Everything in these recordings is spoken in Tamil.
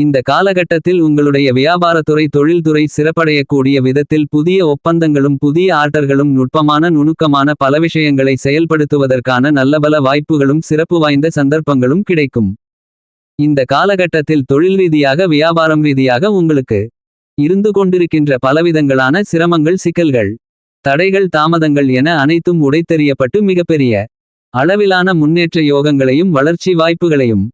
இந்த காலகட்டத்தில் உங்களுடைய வியாபாரத்துறை தொழில்துறை சிறப்படையக்கூடிய விதத்தில் புதிய ஒப்பந்தங்களும் புதிய ஆர்டர்களும் நுட்பமான நுணுக்கமான பல விஷயங்களை செயல்படுத்துவதற்கான நல்லபல வாய்ப்புகளும் சிறப்பு வாய்ந்த சந்தர்ப்பங்களும் கிடைக்கும். இந்த காலகட்டத்தில் தொழில் ரீதியாக வியாபாரம் ரீதியாக உங்களுக்கு இருந்து கொண்டிருக்கின்ற பலவிதங்களான சிரமங்கள் சிக்கல்கள் தடைகள் தாமதங்கள் என அனைத்தும் உடைத்தெறியப்பட்டு மிகப்பெரிய அளவிலான முன்னேற்ற யோகங்களையும் வளர்ச்சி வாய்ப்புகளையும்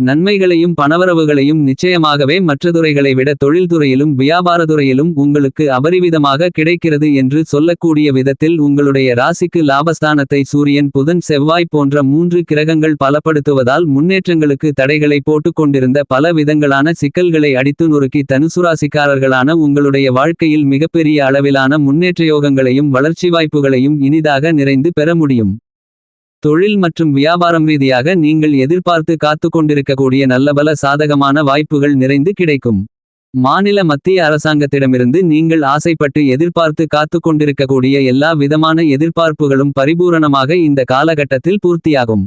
நன்மைகளையும் பணவரவுகளையும் நிச்சயமாகவே மற்ற துறைகளை விட தொழில்துறையிலும் வியாபாரத்துறையிலும் உங்களுக்கு அபரிவிதமாக கிடைக்கிறது என்று சொல்லக்கூடிய விதத்தில் உங்களுடைய ராசிக்கு லாபஸ்தானத்தை சூரியன் புதன் செவ்வாய் போன்ற மூன்று கிரகங்கள் பலப்படுத்துவதால் முன்னேற்றங்களுக்கு தடைகளை போட்டுக் கொண்டிருந்த பல விதங்களான சிக்கல்களை அடித்து நொறுக்கி தனுசுராசிக்காரர்களான உங்களுடைய வாழ்க்கையில் மிகப்பெரிய அளவிலான முன்னேற்ற யோகங்களையும் வளர்ச்சி வாய்ப்புகளையும் இனிதாக நிறைந்து பெற முடியும். தொழில் மற்றும் வியாபாரம் ரீதியாக நீங்கள் எதிர்பார்த்து காத்து கொண்டிருக்கக்கூடிய நல்லபல சாதகமான வாய்ப்புகள் நிறைந்து கிடைக்கும். மாநில மத்திய அரசாங்கத்திடமிருந்து நீங்கள் ஆசைப்பட்டு எதிர்பார்த்து காத்து கொண்டிருக்கக்கூடிய எல்லா விதமான எதிர்பார்ப்புகளும் பரிபூரணமாக இந்த காலகட்டத்தில் பூர்த்தியாகும்.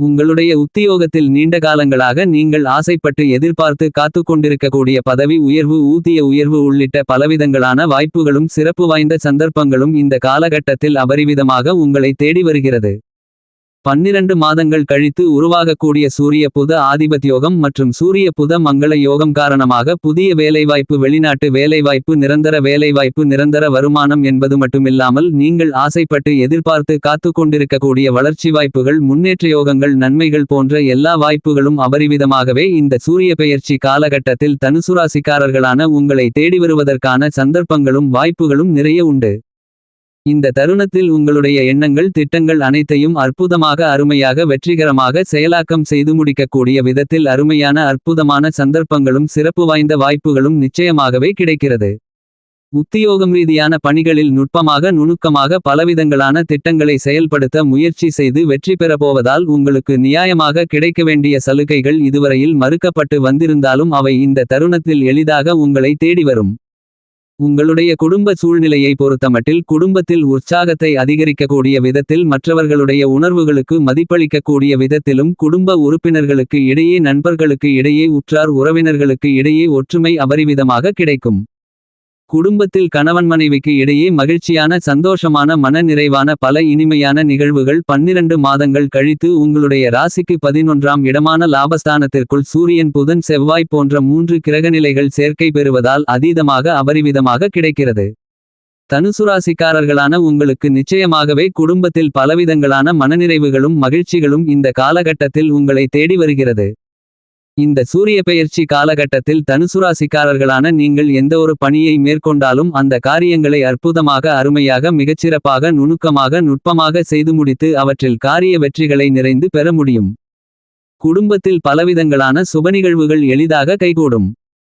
உங்களுடைய உத்தியோகத்தில் நீண்ட காலங்களாக நீங்கள் ஆசைப்பட்டு எதிர்பார்த்து காத்து கொண்டிருக்கக்கூடிய பதவி உயர்வு ஊதிய உயர்வு உள்ளிட்ட பலவிதங்களான வாய்ப்புகளும் சிறப்பு வாய்ந்த சந்தர்ப்பங்களும் இந்த காலகட்டத்தில் அபரிவிதமாக உங்களை தேடி வருகிறது. பன்னிரண்டு மாதங்கள் கழித்து உருவாகக்கூடிய சூரிய புத ஆதிபத்யோகம் மற்றும் சூரிய புத மங்கள யோகம் காரணமாக புதிய வேலைவாய்ப்பு வெளிநாட்டு வேலைவாய்ப்பு நிரந்தர வேலைவாய்ப்பு நிரந்தர வருமானம் என்பது மட்டுமில்லாமல் நீங்கள் ஆசைப்பட்டு எதிர்பார்த்து காத்து கொண்டிருக்கக்கூடிய வளர்ச்சி வாய்ப்புகள் முன்னேற்ற யோகங்கள் நன்மைகள் போன்ற எல்லா வாய்ப்புகளும் அபரிவிதமாகவே இந்த சூரிய பெயர்ச்சி காலகட்டத்தில் தனுசுராசிக்காரர்களான உங்களை தேடி வருவதற்கான சந்தர்ப்பங்களும் வாய்ப்புகளும் நிறைய உண்டு. இந்த தருணத்தில் உங்களுடைய எண்ணங்கள் திட்டங்கள் அனைத்தையும் அற்புதமாக அருமையாக வெற்றிகரமாக செயலாக்கம் செய்து முடிக்கக்கூடிய விதத்தில் அருமையான அற்புதமான சந்தர்ப்பங்களும் சிறப்பு வாய்ந்த வாய்ப்புகளும் நிச்சயமாகவே கிடைக்கிறது. உத்தியோகம் ரீதியான பணிகளில் நுட்பமாக நுணுக்கமாக பலவிதங்களான திட்டங்களை செயல்படுத்த முயற்சி செய்து வெற்றி பெறப்போவதால் உங்களுக்கு நியாயமாக கிடைக்க வேண்டிய சலுகைகள் இதுவரையில் மறுக்கப்பட்டு வந்திருந்தாலும் அவை இந்த தருணத்தில் எளிதாக உங்களை தேடி வரும். உங்களுடைய குடும்ப சூழ்நிலையை பொறுத்தமட்டில் குடும்பத்தில் உற்சாகத்தை அதிகரிக்கக்கூடிய விதத்தில் மற்றவர்களுடைய உணர்வுகளுக்கு மதிப்பளிக்கக்கூடிய விதத்திலும் குடும்ப உறுப்பினர்களுக்கு இடையே நண்பர்களுக்கு இடையே உற்றார் உறவினர்களுக்கு இடையே ஒற்றுமை அபரிவிதமாக கிடைக்கும். குடும்பத்தில் கணவன் மனைவிக்கு இடையே மகிழ்ச்சியான சந்தோஷமான மன நிறைவான பல இனிமையான நிகழ்வுகள் பன்னிரண்டு மாதங்கள் கழித்து உங்களுடைய ராசிக்கு பதினொன்றாம் இடமான லாபஸ்தானத்திற்குள் சூரியன் புதன் செவ்வாய் போன்ற மூன்று கிரகநிலைகள் சேர்க்கை பெறுவதால் அதீதமாக அபரிவிதமாக கிடைக்கிறது. தனுசுராசிக்காரர்களான உங்களுக்கு நிச்சயமாகவே குடும்பத்தில் பலவிதங்களான மனநிறைவுகளும் மகிழ்ச்சிகளும் இந்த காலகட்டத்தில் உங்களை தேடி வருகிறது. இந்த சூரிய பெயர்ச்சி காலகட்டத்தில் தனுசுராசிக்காரர்களான நீங்கள் எந்த ஒரு பணியை மேற்கொண்டாலும் அந்த காரியங்களை அற்புதமாக அருமையாக மிகச்சிறப்பாக நுணுக்கமாக நுட்பமாக செய்து முடித்து அவற்றில் காரிய வெற்றிகளை நிறைந்து பெற முடியும். குடும்பத்தில் பலவிதங்களான சுபநிகழ்வுகள் எளிதாக கைகூடும்.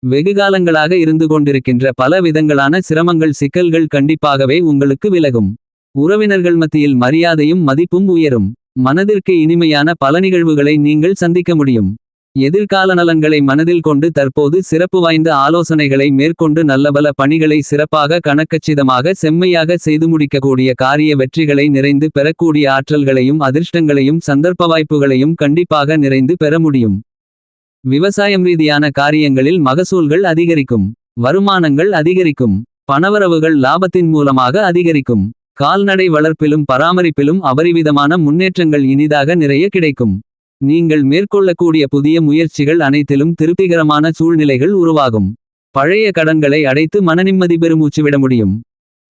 வெகுகாலங்களாக இருந்து கொண்டிருக்கின்ற பல விதங்களான சிரமங்கள் சிக்கல்கள் கண்டிப்பாகவே உங்களுக்கு விலகும். உறவினர்கள் மத்தியில் மரியாதையும் மதிப்பும் உயரும். மனதிற்கு இனிமையான பல நிகழ்வுகளை நீங்கள் சந்திக்க முடியும். எதிர்கால நலன்களை மனதில் கொண்டு தற்போது சிறப்பு வாய்ந்த ஆலோசனைகளை மேற்கொண்டு நல்லபல பணிகளை சிறப்பாக கணக்கச்சிதமாக செம்மையாக செய்து முடிக்கக்கூடிய காரிய வெற்றிகளை நிறைந்து பெறக்கூடிய ஆற்றல்களையும் அதிர்ஷ்டங்களையும் சந்தர்ப்ப வாய்ப்புகளையும் கண்டிப்பாக நிறைந்து பெற முடியும். விவசாயம் ரீதியான காரியங்களில் மகசூல்கள் அதிகரிக்கும். வருமானங்கள் அதிகரிக்கும். பணவரவுகள் லாபத்தின் மூலமாக அதிகரிக்கும். கால்நடை வளர்ப்பிலும் பராமரிப்பிலும் அபரிவிதமான முன்னேற்றங்கள் இனிதாக நிறைய கிடைக்கும். நீங்கள் மேற்கொள்ளக்கூடிய புதிய முயற்சிகள் அனைத்திலும் திருப்திகரமான சூழ்நிலைகள் உருவாகும். பழைய கடன்களை அடைத்து மனநிம்மதி பெருமூச்சு விட முடியும்.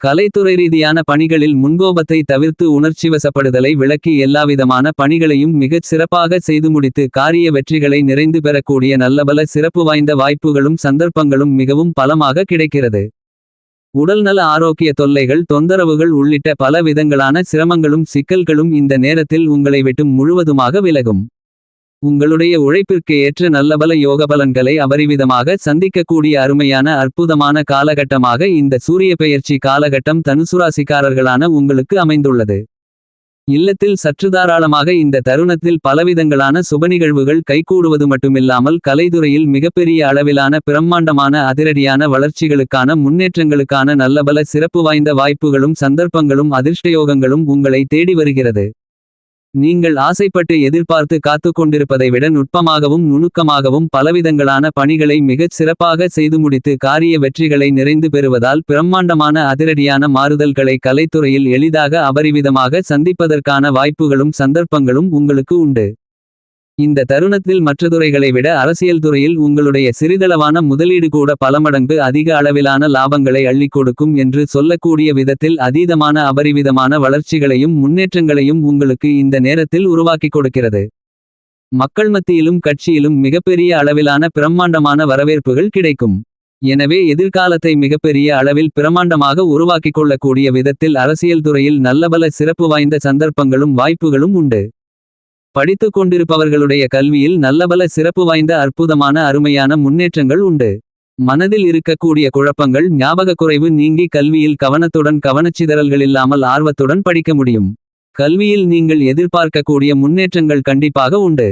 கலைத்துறை ரீதியான பணிகளில் முன்கோபத்தை தவிர்த்து உணர்ச்சிவசப்படுதலை விளக்கி எல்லாவிதமான பணிகளையும் மிகச் சிறப்பாக செய்து முடித்து காரிய வெற்றிகளை நிறைந்து பெறக்கூடிய நல்லபல சிறப்பு வாய்ந்த வாய்ப்புகளும் சந்தர்ப்பங்களும் மிகவும் பலமாக கிடைக்கிறது. உடல்நல ஆரோக்கிய தொல்லைகள் தொந்தரவுகள் உள்ளிட்ட பல விதங்களான சிரமங்களும் சிக்கல்களும் இந்த நேரத்தில் உங்களை விட்டும் முழுவதுமாக விலகும். உங்களுடைய உழைப்பிற்கு ஏற்ற நல்லபல யோகபலன்களை அபரிவிதமாக சந்திக்கக்கூடிய அருமையான அற்புதமான காலகட்டமாக இந்த சூரிய பெயர்ச்சி காலகட்டம் தனுசுராசிக்காரர்களான உங்களுக்கு அமைந்துள்ளது. இல்லத்தில் சற்று தாராளமாக இந்த தருணத்தில் பலவிதங்களான சுப நிகழ்வுகள் கைகூடுவது மட்டுமில்லாமல் கலைத்துறையில் மிகப்பெரிய அளவிலான பிரம்மாண்டமான அதிரடியான வளர்ச்சிகளுக்கான முன்னேற்றங்களுக்கான நல்லபல சிறப்பு வாய்ந்த வாய்ப்புகளும் சந்தர்ப்பங்களும் அதிர்ஷ்டயோகங்களும் உங்களை தேடி வருகிறது. நீங்கள் ஆசைப்பட்டு எதிர்பார்த்து காத்துக் கொண்டிருப்பதை விட நுட்பமாகவும் நுணுக்கமாகவும் பலவிதங்களான பணிகளை மிகச் சிறப்பாக செய்து முடித்து காரிய வெற்றிகளை நிறைந்து பெறுவதால் பிரம்மாண்டமான அதிரடியான மாறுதல்களை கலைத்துறையில் எளிதாக அபரிவிதமாக சந்திப்பதற்கான வாய்ப்புகளும் சந்தர்ப்பங்களும் உங்களுக்கு உண்டு. இந்த தருணத்தில் மற்ற துறைகளை விட அரசியல் துறையில் உங்களுடைய சிறிதளவான முதலீடு கூட பலமடங்கு அதிக அளவிலான லாபங்களை அள்ளிக் கொடுக்கும் என்று சொல்லக்கூடிய விதத்தில் அதீதமான அபரிவிதமான வளர்ச்சிகளையும் முன்னேற்றங்களையும் உங்களுக்கு இந்த நேரத்தில் உருவாக்கிக் கொடுக்கிறது. மக்கள் மத்தியிலும் கட்சியிலும் மிகப்பெரிய அளவிலான பிரம்மாண்டமான வரவேற்புகள் கிடைக்கும். எனவே எதிர்காலத்தை மிகப்பெரிய அளவில் பிரமாண்டமாக உருவாக்கிக் கொள்ளக்கூடிய விதத்தில் அரசியல் துறையில் நல்லபல சிறப்பு வாய்ந்த சந்தர்ப்பங்களும் வாய்ப்புகளும் உண்டு. படித்துக் கொண்டிருப்பவர்களுடைய கல்வியில் நல்லபல சிறப்பு வாய்ந்த அற்புதமான அருமையான முன்னேற்றங்கள் உண்டு. மனதில் இருக்கக்கூடிய குழப்பங்கள் ஞாபகக் குறைவு நீங்கி கல்வியில் கவனத்துடன் கவனச்சிதறல்கள் இல்லாமல் ஆர்வத்துடன் படிக்க முடியும். கல்வியில் நீங்கள் எதிர்பார்க்கக்கூடிய முன்னேற்றங்கள் கண்டிப்பாக உண்டு.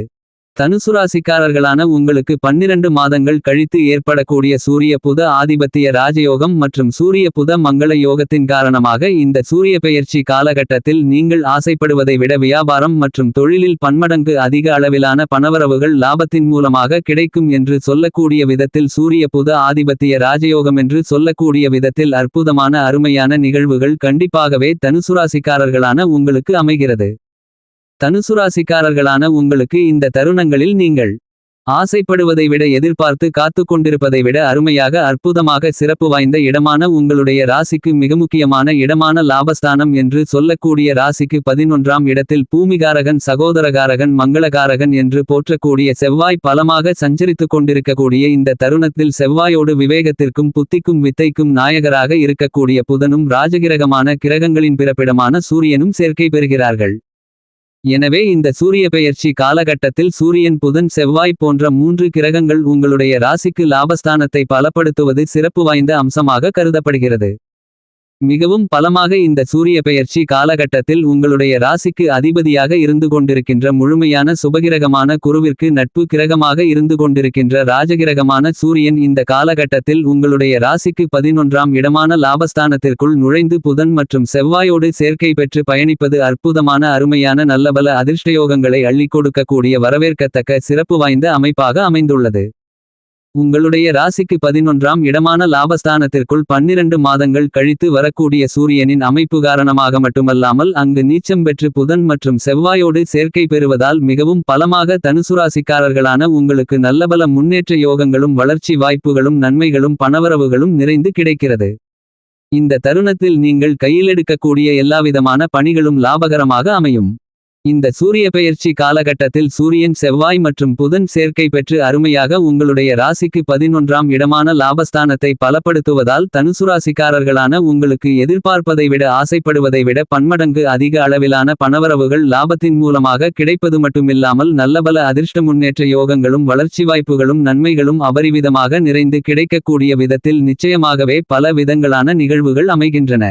தனுசு ராசிக்காரர்களான உங்களுக்கு பன்னிரண்டு மாதங்கள் கழித்து ஏற்படக்கூடிய சூரிய புத ஆதிபத்திய ராஜயோகம் மற்றும் சூரிய புத மங்கள யோகத்தின் காரணமாக இந்த சூரிய பெயர்ச்சி காலகட்டத்தில் நீங்கள் ஆசைப்படுவதை விட வியாபாரம் மற்றும் தொழிலில் பன்மடங்கு அதிக அளவிலான பணவரவுகள் லாபத்தின் மூலமாக கிடைக்கும் என்று சொல்லக்கூடிய விதத்தில் சூரிய புத ஆதிபத்திய ராஜயோகம் என்று சொல்லக்கூடிய விதத்தில் அற்புதமான அருமையான நிகழ்வுகள் கண்டிப்பாகவே தனுசு ராசிக்காரர்களான உங்களுக்கு அமைகிறது. தனுசு ராசிக்காரர்களான உங்களுக்கு இந்த தருணங்களில் நீங்கள் ஆசைப்படுவதை விட எதிர்பார்த்து காத்துக் கொண்டிருப்பதை விட அருமையாக அற்புதமாக சிறப்பு வாய்ந்த இடமான உங்களுடைய ராசிக்கு மிக முக்கியமான இடமான லாபஸ்தானம் என்று சொல்லக்கூடிய ராசிக்கு பதினொன்றாம் இடத்தில் பூமிகாரகன் சகோதரகாரகன் மங்களகாரகன் என்று போற்றக்கூடிய செவ்வாய் பலமாக சஞ்சரித்துக் கொண்டிருக்கக்கூடிய இந்த தருணத்தில் செவ்வாயோடு விவேகத்திற்கும் புத்திக்கும் வித்தைக்கும் நாயகராக இருக்கக்கூடிய புதனும் ராஜகிரகமான கிரகங்களின் பிறப்பிடமான சூரியனும் சேர்க்கை பெறுகிறார்கள். எனவே இந்த சூரிய பெயர்ச்சி காலகட்டத்தில் சூரியன் புதன் செவ்வாய் போன்ற மூன்று கிரகங்கள் உங்களுடைய ராசிக்கு லாபஸ்தானத்தை பலப்படுத்துவது சிறப்பு வாய்ந்த அம்சமாக கருதப்படுகிறது. மிகவும் பலமாக இந்த சூரிய பெயர்ச்சி காலகட்டத்தில் உங்களுடைய ராசிக்கு அதிபதியாக இருந்து கொண்டிருக்கின்ற முழுமையான சுபகிரகமான குருவிற்கு நட்பு கிரகமாக இருந்து கொண்டிருக்கின்ற ராஜகிரகமான சூரியன் இந்த காலகட்டத்தில் உங்களுடைய ராசிக்கு பதினொன்றாம் இடமான லாபஸ்தானத்திற்குள் நுழைந்து புதன் மற்றும் செவ்வாயோடு சேர்க்கை பெற்று பயணிப்பது அற்புதமான அருமையான நல்லபல அதிர்ஷ்டயோகங்களை அள்ளிக் கொடுக்கக்கூடிய வரவேற்கத்தக்க சிறப்பு வாய்ந்த அமைப்பாக அமைந்துள்ளது. உங்களுடைய ராசிக்கு பதினொன்றாம் இடமான லாபஸ்தானத்திற்குள் பன்னிரண்டு மாதங்கள் கழித்து வரக்கூடிய சூரியனின் அமைப்பு காரணமாக மட்டுமல்லாமல் அங்கு நீச்சம் பெற்று புதன் மற்றும் செவ்வாயோடு சேர்க்கை பெறுவதால் மிகவும் பலமாக தனுசுராசிக்காரர்களான உங்களுக்கு நல்லபல முன்னேற்ற யோகங்களும் வளர்ச்சி வாய்ப்புகளும் நன்மைகளும் பணவரவுகளும் நிறைந்து கிடைக்கிறது. இந்த தருணத்தில் நீங்கள் கையிலெடுக்கக்கூடிய எல்லாவிதமான பணிகளும் லாபகரமாக அமையும். இந்த சூரிய பெயர்ச்சி காலகட்டத்தில் சூரியன் செவ்வாய் மற்றும் புதன் சேர்க்கை பெற்று அருமையாக உங்களுடைய ராசிக்கு பதினொன்றாம் இடமான லாபஸ்தானத்தை பலப்படுத்துவதால் தனுசு ராசிக்காரர்களான உங்களுக்கு எதிர்பார்ப்பதை விட ஆசைப்படுவதை விட பன்மடங்கு அதிக அளவிலான பணவரவுகள் லாபத்தின் மூலமாக கிடைப்பது மட்டுமில்லாமல் நல்லபல அதிர்ஷ்ட முன்னேற்ற யோகங்களும் வளர்ச்சி வாய்ப்புகளும் நன்மைகளும் அபரிவிதமாக நிறைந்து கிடைக்கக்கூடிய விதத்தில் நிச்சயமாகவே பல விதங்களான நிகழ்வுகள் அமைகின்றன.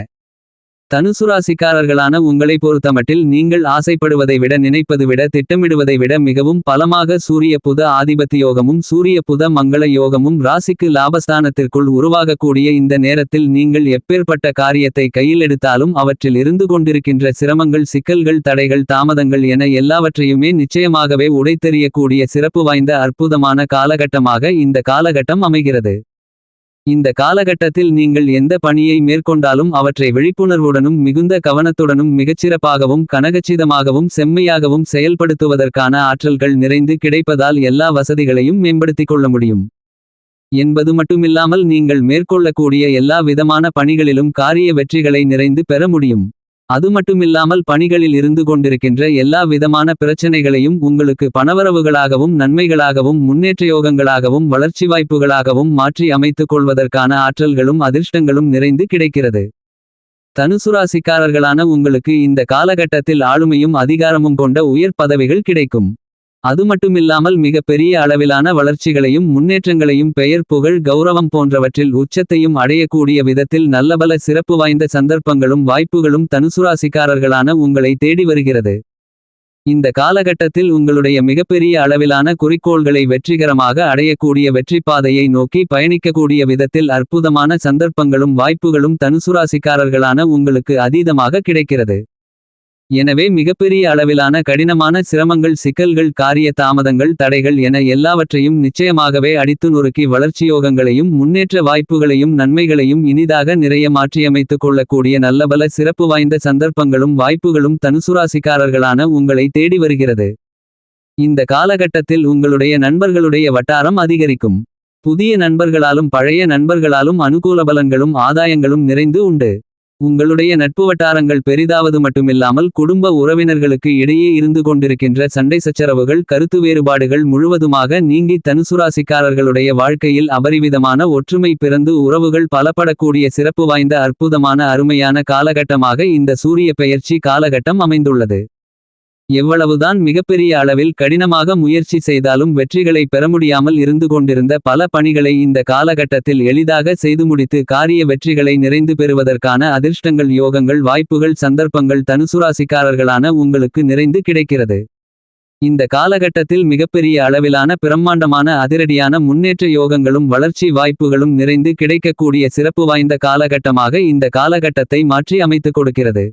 தனுசு ராசிக்காரர்களான உங்களை பொறுத்தமட்டில் நீங்கள் ஆசைப்படுவதை விட நினைப்பது விட திட்டமிடுவதை விட மிகவும் பலமாக சூரிய புத ஆதிபத்திய யோகமும் சூரிய புத மங்கள யோகமும் ராசிக்கு லாபஸ்தானத்திற்குள் உருவாகக்கூடிய இந்த நேரத்தில் நீங்கள் எப்பேற்பட்ட காரியத்தை கையில் எடுத்தாலும் அவற்றில் இருந்து கொண்டிருக்கின்ற சிரமங்கள் சிக்கல்கள் தடைகள் தாமதங்கள் என எல்லாவற்றையுமே நிச்சயமாகவே உடைத்தெறியக்கூடிய சிறப்பு வாய்ந்த அற்புதமான காலகட்டமாக இந்த காலகட்டம் அமைகிறது. இந்த காலகட்டத்தில் நீங்கள் எந்த பணியை மேற்கொண்டாலும் அவற்றை விழிப்புணர்வுடனும் மிகுந்த கவனத்துடனும் மிகச்சிறப்பாகவும் கனகச்சிதமாகவும் செம்மையாகவும் செயல்படுத்துவதற்கான ஆற்றல்கள் நிறைந்து கிடைப்பதால் எல்லா வசதிகளையும் மேம்படுத்திக் கொள்ள முடியும். என்பது மட்டுமில்லாமல் நீங்கள் மேற்கொள்ளக்கூடிய எல்லா விதமான பணிகளிலும் காரிய வெற்றிகளை நிறைந்து பெற முடியும். அது மட்டுமில்லாமல் பணிகளில் இருந்து கொண்டிருக்கின்ற எல்லா விதமான பிரச்சனைகளையும் உங்களுக்கு பணவரவுகளாகவும் நன்மைகளாகவும் முன்னேற்றயோகங்களாகவும் வளர்ச்சி வாய்ப்புகளாகவும் மாற்றி அமைத்துக் கொள்வதற்கான ஆற்றல்களும் அதிர்ஷ்டங்களும் நிறைந்து கிடைக்கிறது. தனுசுராசிக்காரர்களான உங்களுக்கு இந்த காலகட்டத்தில் ஆளுமையும் அதிகாரமும் கொண்ட உயர் பதவிகள் கிடைக்கும். அது மட்டுமில்லாமல் மிக பெரிய அளவிலான வளர்ச்சிகளையும் முன்னேற்றங்களையும் பெயர் புகழ் கௌரவம் போன்றவற்றில் உச்சத்தையும் அடையக்கூடிய விதத்தில் நல்லபல சிறப்பு வாய்ந்த சந்தர்ப்பங்களும் வாய்ப்புகளும் தனுசுராசிக்காரர்களான உங்களை தேடி வருகிறது. இந்த காலகட்டத்தில் உங்களுடைய மிகப்பெரிய அளவிலான குறிக்கோள்களை வெற்றிகரமாக அடையக்கூடிய வெற்றிப்பாதையை நோக்கி பயணிக்கக்கூடிய விதத்தில் அற்புதமான சந்தர்ப்பங்களும் வாய்ப்புகளும் தனுசுராசிக்காரர்களான உங்களுக்கு அதீதமாக கிடைக்கிறது. எனவே மிகப்பெரிய அளவிலான கடினமான சிரமங்கள் சிக்கல்கள் காரிய தாமதங்கள் தடைகள் என எல்லாவற்றையும் நிச்சயமாகவே அடித்து நொறுக்கி வளர்ச்சியோகங்களையும் முன்னேற்ற வாய்ப்புகளையும் நன்மைகளையும் இனிதாக நிறைய மாற்றியமைத்துக் கொள்ளக்கூடிய நல்லபல சிறப்பு வாய்ந்த சந்தர்ப்பங்களும் வாய்ப்புகளும் தனுசுராசிக்காரர்களான உங்களை தேடி வருகிறது. இந்த காலகட்டத்தில் உங்களுடைய நண்பர்களுடைய வட்டாரம் அதிகரிக்கும். புதிய நண்பர்களாலும் பழைய நண்பர்களாலும் அனுகூல பலன்களும் ஆதாயங்களும் நிறைந்து உண்டு. உங்களுடைய நட்பு வட்டாரங்கள் பெரிதாவது மட்டுமில்லாமல் குடும்ப உறவினர்களுக்கு இடையே இருந்து கொண்டிருக்கின்ற சண்டை சச்சரவுகள் கருத்து வேறுபாடுகள் முழுவதுமாக நீங்கி தனுசுராசிக்காரர்களுடைய வாழ்க்கையில் அபரிவிதமான ஒற்றுமை பிறந்து உறவுகள் பலப்படக்கூடிய சிறப்பு வாய்ந்த அற்புதமான அருமையான காலகட்டமாக இந்த சூரிய பெயர்ச்சி காலகட்டம் அமைந்துள்ளது. எவ்வளவுதான் மிகப்பெரிய அளவில் கடினமாக முயற்சி செய்தாலும் வெற்றிகளை பெறமுடியாமல் இருந்து கொண்டிருந்த பல பணிகளை இந்த காலகட்டத்தில் எளிதாக செய்து முடித்து காரிய வெற்றிகளை நிறைந்து பெறுவதற்கான அதிர்ஷ்டங்கள் யோகங்கள் வாய்ப்புகள் சந்தர்ப்பங்கள் தனுசுராசிக்காரர்களான உங்களுக்கு நிறைந்து கிடைக்கிறது. இந்த காலகட்டத்தில் மிகப்பெரிய அளவிலான பிரம்மாண்டமான அதிரடியான முன்னேற்ற யோகங்களும் வளர்ச்சி வாய்ப்புகளும் நிறைந்து கிடைக்கக்கூடிய சிறப்பு வாய்ந்த காலகட்டமாக இந்த காலகட்டத்தை மாற்றி அமைத்துக் கொடுக்கிறது.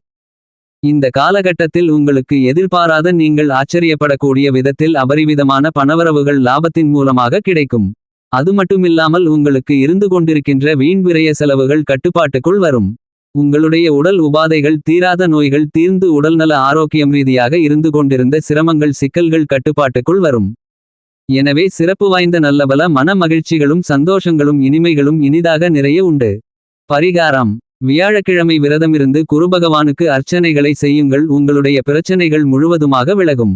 இந்த காலகட்டத்தில் உங்களுக்கு எதிர்பாராத நீங்கள் ஆச்சரியப்படக்கூடிய விதத்தில் அபரிவிதமான பணவரவுகள் லாபத்தின் மூலமாக கிடைக்கும். அது மட்டுமில்லாமல் உங்களுக்கு இருந்து கொண்டிருக்கின்ற வீண் விரய செலவுகள் கட்டுப்பாட்டுக்குள் வரும். உங்களுடைய உடல் உபாதைகள் தீராத நோய்கள் தீர்ந்து உடல்நல ஆரோக்கியம் ரீதியாக இருந்து கொண்டிருந்த சிரமங்கள் சிக்கல்கள் கட்டுப்பாட்டுக்குள் வரும். எனவே சிறப்பு வாய்ந்த நல்லபல மன மகிழ்ச்சிகளும் சந்தோஷங்களும் இனிமைகளும் இனிதாக நிறைய உண்டு. பரிகாரம் வியாழக்கிழமை விரதமிருந்து குருபகவானுக்கு அர்ச்சனைகளை செய்யுங்கள் உங்களுடைய பிரச்சனைகள் முழுவதுமாக விலகும்.